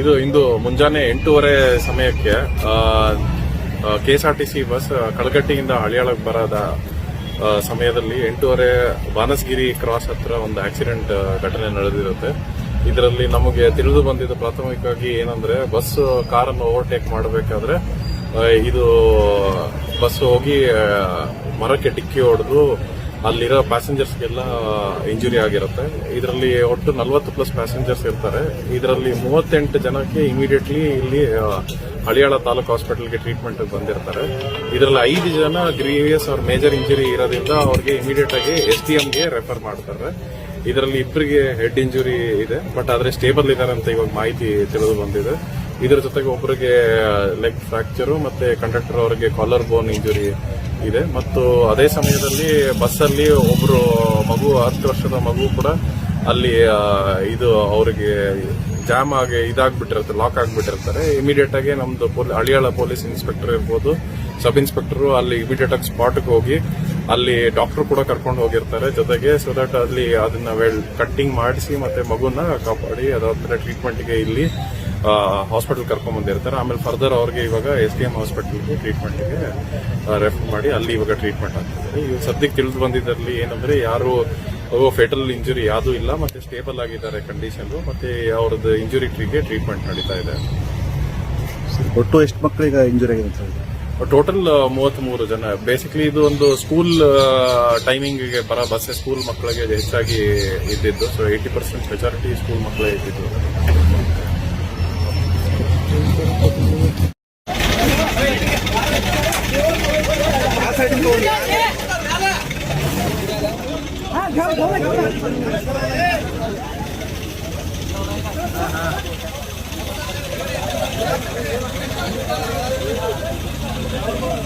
ಇದು ಇಂದು ಮುಂಜಾನೆ ಎಂಟೂವರೆ ಸಮಯಕ್ಕೆ ಕೆ ಎಸ್ ಬಸ್ ಕಳಗಟ್ಟಿಯಿಂದ ಹಳಿಯಾಳಕ್ಕೆ ಬರದ ಸಮಯದಲ್ಲಿ ಎಂಟೂವರೆ ಬಾನಸಗಿರಿ ಕ್ರಾಸ್ ಹತ್ರ ಒಂದು ಆಕ್ಸಿಡೆಂಟ್ ಘಟನೆ ನಡೆದಿರುತ್ತೆ. ಇದರಲ್ಲಿ ನಮಗೆ ತಿಳಿದು ಬಂದಿದ್ದು ಪ್ರಾಥಮಿಕವಾಗಿ ಏನಂದ್ರೆ, ಬಸ್ ಕಾರನ್ನು ಓವರ್ಟೇಕ್ ಮಾಡಬೇಕಾದ್ರೆ ಇದು ಬಸ್ ಹೋಗಿ ಮರಕ್ಕೆ ಡಿಕ್ಕಿ ಹೊಡೆದು ಅಲ್ಲಿರೋ ಪ್ಯಾಸೆಂಜರ್ಸ್ಗೆಲ್ಲ ಇಂಜುರಿ ಆಗಿರುತ್ತೆ. ಇದರಲ್ಲಿ ಒಟ್ಟು ನಲವತ್ತು ಪ್ಲಸ್ ಪ್ಯಾಸೆಂಜರ್ಸ್ ಇರ್ತಾರೆ. ಇದರಲ್ಲಿ ಮೂವತ್ತೆಂಟು ಜನಕ್ಕೆ ಇಮಿಡಿಯೇಟ್ಲಿ ಇಲ್ಲಿ ಹಳಿಯಾಳ ತಾಲೂಕು ಹಾಸ್ಪಿಟಲ್ಗೆ ಟ್ರೀಟ್ಮೆಂಟ್ ಬಂದಿರ್ತಾರೆ. ಇದರಲ್ಲಿ ಐದು ಜನ ಗ್ರೀವಿಯಸ್ ಅವ್ರ ಮೇಜರ್ ಇಂಜುರಿ ಇರೋದ್ರಿಂದ ಅವ್ರಿಗೆ ಇಮಿಡಿಯೇಟ್ ಆಗಿ ಎಸ್ ಟಿ ಎಂಗೆ ರೆಫರ್ ಮಾಡ್ತಾರೆ. ಇದರಲ್ಲಿ ಇಬ್ಬರಿಗೆ ಹೆಡ್ ಇಂಜುರಿ ಇದೆ ಬಟ್ ಆದರೆ ಸ್ಟೇಬಲ್ ಇದ್ದಾರೆ ಅಂತ ಇವಾಗ ಮಾಹಿತಿ ತಿಳಿದು ಬಂದಿದೆ. ಇದರ ಜೊತೆಗೆ ಒಬ್ಬರಿಗೆ ಲೆಗ್ ಫ್ರಾಕ್ಚರು ಮತ್ತೆ ಕಂಡಕ್ಟರ್ ಅವರಿಗೆ ಕಾಲರ್ ಬೋನ್ ಇಂಜುರಿ ಇದೆ. ಮತ್ತು ಅದೇ ಸಮಯದಲ್ಲಿ ಬಸ್ಸಲ್ಲಿ ಒಬ್ಬರು ಮಗು, ಹತ್ತು ವರ್ಷದ ಮಗು ಕೂಡ ಅಲ್ಲಿ ಇದು ಅವರಿಗೆ ಜಾಮ್ ಆಗಿ ಇದಾಗ್ಬಿಟ್ಟಿರುತ್ತೆ ಲಾಕ್ ಆಗಿಬಿಟ್ಟಿರ್ತಾರೆ. ಇಮಿಡಿಯೇಟ್ ಆಗಿ ನಮ್ದು ಹಳಿಯಾಳ ಪೊಲೀಸ್ ಇನ್ಸ್ಪೆಕ್ಟರ್ ಇರ್ಬೋದು ಸಬ್ ಇನ್ಸ್ಪೆಕ್ಟರ್ ಅಲ್ಲಿ ಇಮಿಡಿಯೇಟ್ ಆಗಿ ಸ್ಪಾಟ್ಗೆ ಹೋಗಿ ಅಲ್ಲಿ ಡಾಕ್ಟರ್ ಕೂಡ ಕರ್ಕೊಂಡು ಹೋಗಿರ್ತಾರೆ ಜೊತೆಗೆ ಸೊ ದಟ್ ಅಲ್ಲಿ ಅದನ್ನ ವೆಲ್ ಕಟ್ಟಿಂಗ್ ಮಾಡಿಸಿ ಮತ್ತೆ ಮಗುನ ಕಾಪಾಡಿ, ಅದಾದ್ಮೇಲೆ ಟ್ರೀಟ್ಮೆಂಟ್ಗೆ ಇಲ್ಲಿ ಹಾಸ್ಪಿಟಲ್ ಕರ್ಕೊಂಡ್ ಬಂದಿರ್ತಾರೆ. ಆಮೇಲೆ ಫರ್ದರ್ ಅವ್ರಿಗೆ ಇವಾಗ ಎಸ್ ಡಿ ಎಂ ಹಾಸ್ಪಿಟಲ್ಗೆ ಟ್ರೀಟ್ಮೆಂಟ್ಗೆ ರೆಫರ್ ಮಾಡಿ ಅಲ್ಲಿ ಇವಾಗ ಟ್ರೀಟ್ಮೆಂಟ್ ಆಗ್ತಿದೆ. ಇವಾಗ ಸದ್ಯಕ್ಕೆ ತಿಳಿದು ಬಂದಿದ್ದರಲ್ಲಿ ಏನಂದ್ರೆ ಯಾರು ಫೆಟಲ್ ಇಂಜುರಿ ಯಾವುದೂ ಇಲ್ಲ ಮತ್ತೆ ಸ್ಟೇಬಲ್ ಆಗಿದ್ದಾರೆ ಕಂಡೀಷನ್ ಮತ್ತೆ ಅವ್ರದ್ದು ಇಂಜುರಿ ಟ್ರೀಗೆ ಟ್ರೀಟ್ಮೆಂಟ್ ನಡೀತಾ ಇದೆ. ಒಟ್ಟು ಎಷ್ಟು ಮಕ್ಕಳಿಗೆ ಇಂಜುರಿ ಆಗಿದೆ ಸರ್? ಟೋಟಲ್ ಮೂವತ್ತ್ಮೂರು ಜನ. ಬೇಸಿಕಲಿ ಇದು ಒಂದು ಸ್ಕೂಲ್ ಟೈಮಿಂಗ್ಗೆ ಬರ ಬಸ್ ಸ್ಕೂಲ್ ಮಕ್ಕಳಿಗೆ ಹೆಚ್ಚಾಗಿ ಇದ್ದಿದ್ದು. So eighty percent majority school ಮಕ್ಕಳೇ ಇದ್ದಿದ್ದು. 哎，看我们！哎，看我们！哎，看我们！哎，看我们！哎，看我们！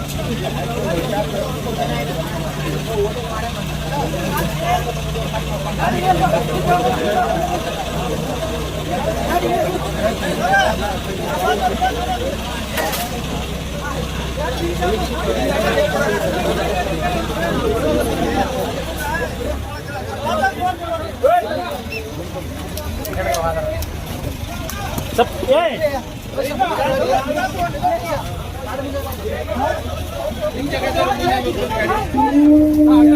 哎，看我！Sep, hey. Ini.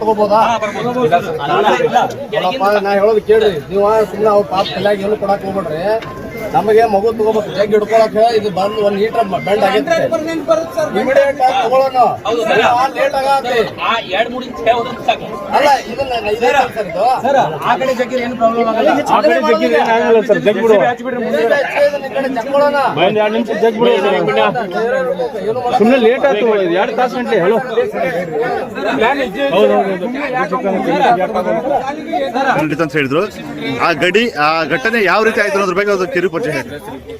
ತಗೋಬೋದಾ ನಾ ಹೇಳೋದು ಕೇಳ್ರಿ. ನೀವು ಸುಮ್ಮನೆ ಅವ್ರ ಪಾಪ ಕಲ್ಯಾಗ ಏನು ಕೊಡಕ್ ಹೋಗ್ಬೇಡ್ರಿ. ನಮಗೆ ಮಗು ತಗೋಬೇಕು ಜಗ್ ಹಿಡ್ಕೊಳಕ್ ಇದು ಬಂದು ಒಂದ್ ಲೀಟರ್ ಬೆಂಡ್ ಆಗೈತೆ ಇಮಿಡಿಯೇಟ್ ಆಗಿ ತಗೊಳ್ಳೋಣ. ಲೇಟ್ ಆಗತ್ತೆ. ಆ ಎರಡ್ ಮೂರು ಇಂಚ್ ಹೋದ್ರೆ ಸಾಕು. ಅಲ್ಲ ಇದನ್ನ ಇದೇ ಸರ್ ಇದು ಆ ಕಡೆ ಜಗ್ಗಿ ಏನು ಪ್ರಾಬ್ಲಮ್ ಆಗಲ್ಲ. ಆ ಕಡೆ ಜಗ್ಗಿ ಏನಾಗಲ್ಲ ಸರ್ ಜಗ್ ಬಿಡು. ಈ ಕಡೆ ಚಕ್ಕೊಳ್ಳೋಣ ಎರಡು ನಿಮಿಷ ಜಗ್ ಸುಮ್ಮನೆ ಲೇಟ್ ಆಯ್ತು ಎರಡು ತಾಸು ಗಂಟೆ ಹೇಳು. ಖಂಡಿತ ಅಂತ ಹೇಳಿದ್ರು. ಆ ಗಡಿ ಆ ಘಟನೆ ಯಾವ ರೀತಿ ಆಯ್ತು ಅದ್ರ ಬಗ್ಗೆ ಅದು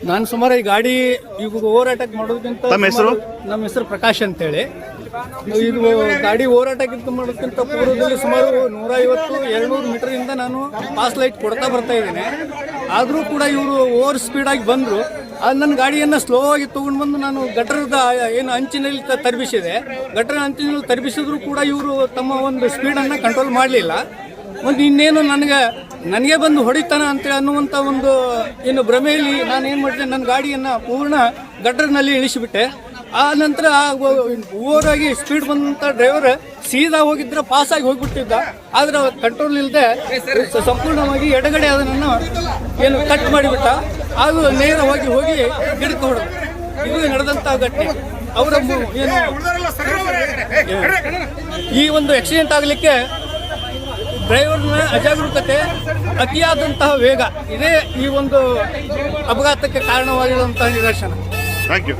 ನಾನು ಸುಮಾರು ಈ ಗಾಡಿ ಈಗ ಓವರ್ ಅಟ್ಯಾಕ್ ಮಾಡೋದಕ್ಕಿಂತ ನಮ್ಮ ಹೆಸರು? ಸುಮಾರು- ನಮ್ಮ ಹೆಸರು ಪ್ರಕಾಶ್ ಅಂತೇಳಿ. ಇದು ಗಾಡಿ ಓವರ್ ಅಟ್ಯಾಕ್ ಮಾಡೋದಕ್ಕಿಂತ ಪೂರ್ವದಲ್ಲಿ ಸುಮಾರು ನೂರ ಐವತ್ತು ಎರಡ್ನೂರು ಮೀಟರ್ ಇಂದ ನಾನು ಪಾಸ್ ಲೈಟ್ ಕೊಡ್ತಾ ಬರ್ತಾ ಇದ್ದೇನೆ. ಆದರೂ ಕೂಡ ಇವರು ಓವರ್ ಸ್ಪೀಡ್ ಆಗಿ ಬಂದ್ರು. ಅದು ನನ್ನ ಗಾಡಿಯನ್ನು ಸ್ಲೋ ಆಗಿ ತೊಗೊಂಡು ಬಂದು ನಾನು ಗಟ್ಟರದ ಏನು ಅಂಚಿನಲ್ಲಿ ತ- ತರ್ಬಿಸಿದೆ. ಗಟರ ಅಂಚಿನಲ್ಲಿ ತರ್ಬಿಸಿದ್ರು ಕೂಡ ಇವರು ತಮ್ಮ ಒಂದು ಸ್ಪೀಡನ್ನು ಕಂಟ್ರೋಲ್ ಮಾಡಲಿಲ್ಲ. ಒಂದು ಇನ್ನೇನು ನನಗೆ ನನಗೆ ಬಂದು ಹೊಡಿತಾನ ಅಂತೇಳಿ ಅನ್ನುವಂಥ ಒಂದು ಏನು ಭ್ರಮೆಯಲ್ಲಿ ನಾನು ಏನು ಮಾಡಿದೆ ನನ್ನ ಗಾಡಿಯನ್ನು ಪೂರ್ಣ ಗಡ್ರನಲ್ಲಿ ಇಳಿಸಿಬಿಟ್ಟೆ. ಆ ನಂತರ ಓವರಾಗಿ ಸ್ಪೀಡ್ ಬಂದಂಥ ಡ್ರೈವರ್ ಸೀದಾ ಹೋಗಿದ್ರೆ ಪಾಸಾಗಿ ಹೋಗಿಬಿಟ್ಟಿದ್ದ. ಆದರೆ ಕಂಟ್ರೋಲ್ ಇಲ್ಲದೆ ಸಂಪೂರ್ಣವಾಗಿ ಎಡಗಡೆ ಅದನ್ನು ಏನು ಕಟ್ ಮಾಡಿಬಿಟ್ಟ. ಅದು ನೇರವಾಗಿ ಹೋಗಿ ಗಿಡಕ್ಕೆ ಹೊಡೆದು ಇದು ನಡೆದಂಥ ಘಟನೆ. ಅವರ ಏನು ಈ ಒಂದು ಆಕ್ಸಿಡೆಂಟ್ ಆಗಲಿಕ್ಕೆ ಡ್ರೈವರ್ನ ಅಜಾಗರೂಕತೆ ಅತಿಯಾದಂತಹ ವೇಗ. ಇದೇ ಈ ಒಂದು ಅಪಘಾತಕ್ಕೆ ಕಾರಣವಾಗಿರುವಂತಹ ನಿದರ್ಶನ. ಥ್ಯಾಂಕ್ ಯು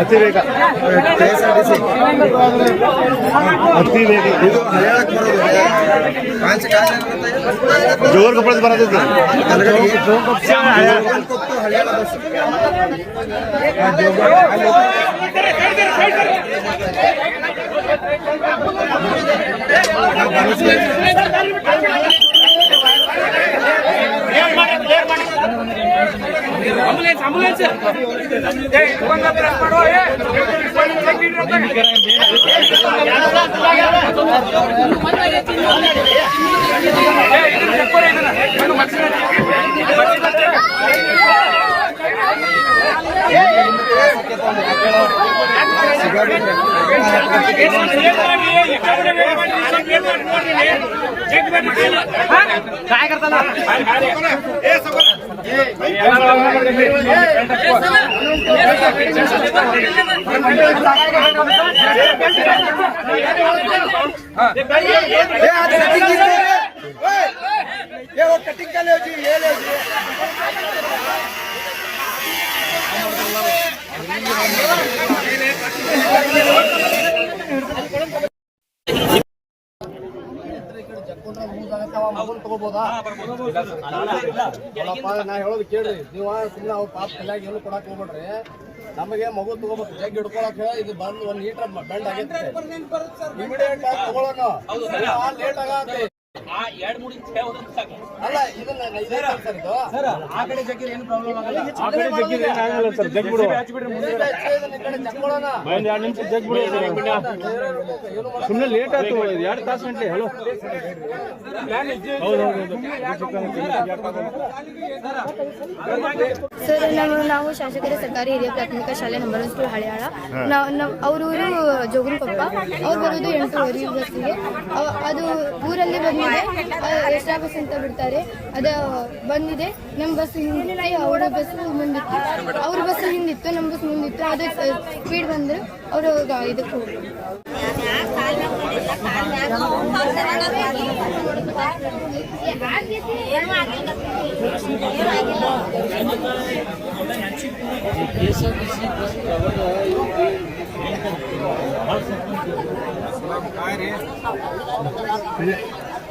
ಅತಿ ವೇಗ ಅತಿ ವೇಗ ಜೋರ್ ಕಪ್ಪಳದ ಬರೋದು ಆಂಬುಲೆನ್ಸ್ ಆಂಬುಲೆನ್ಸ್ काय करताना ये वो कटिंग कर लो जी ये लो जी। ये ले ಮಗನ್ ತಗೋಬೋದಾ? ನೋಡಪ್ಪ ನಾ ಹೇಳೋದು ಕೇಳ್ರಿ. ನೀವ್ ಸುಮ್ಮನೆ ಅವ್ರ ಪಾಪ ಕಲ್ಯಾಗ ಏನು ಕೊಡಕ್ ಹೋಗ್ಬೇಡ್ರಿ. ನಮಗೆ ಮಗು ತಗೋಬೇಕು ಜಗ್ ಹಿಡ್ಕೊಳಕ್ ಇದು ಬಂದ್ ಒಂದ್ ಲೀಟರ್ ಬೆಂಡ್ ಆಗೈತೆ. ಇಮಿಡಿಯೇಟ್ ಆಗಿ ತಗೊಳ್ಳೋಣ ಲೇಟ್ ಆಗತ್ತೆ ಆ ಎರಡ್ ಅಲ್ಲ ಸರ್ ಆ ಕಡೆ ಜಗ್ಗಿರ್ ಏನು ಪ್ರಾಬ್ಲಮ್ ಆಗಲ್ಲ. ಆ ಕಡೆ ಜಗ್ಗಿದ್ರೆ ಏನಾಗಲ್ಲ ಸರ್ ಜಗ್ ಬಿಡು ಈ ಕಡೆ ಜಗ್ಕೊಳ್ಳೋಣ ಎರಡು ನಿಮಿಷ ಜಗ್ ಬಿಡು ಸುಮ್ಮನೆ ಲೇಟ್ ಆಯ್ತು ಎರಡು ತಾಸು ಗಂಟೆ ಹಲೋ ಸರ್ ನಾವು ನಾವು ಶಾಸಕರ ಸರ್ಕಾರಿ ಹಿರಿಯ ಪ್ರಾಥಮಿಕ ಶಾಲೆ ನಂಬರ್ ಸ್ಕೂಲ್ ಹಳೆಯಾಳ ನಾವು ಅವ್ರೂರು ಜೋಗುನ್ಕೊಪ್ಪ. ಅವ್ರು ಬರೋದು ಎಂಟೂವರೆ ಬಸ್ಸಿಗೆ. ಅದು ಊರಲ್ಲಿ ಬಂದಿದೆ ಎಕ್ಸ್ಟ್ರಾ ಬಸ್ ಅಂತ ಬಿಡ್ತಾರೆ. ಅದು ಬಂದಿದೆ. ನಮ್ ಬಸ್ ಹಿಂದಿಲ್ಲ ಅವರ ಬಸ್ ಮುಂದಿತ್ತು. ಅವ್ರ ಬಸ್ ಹಿಂದಿತ್ತು ನಮ್ಮ ಬಸ್ ಮುಂದಿತ್ತು. ಅದೇ ಸ್ಪೀಡ್ ಬಂದ್ರೆ ಅವ್ರ ಇದಕ್ಕೆ ಹೋಗಿ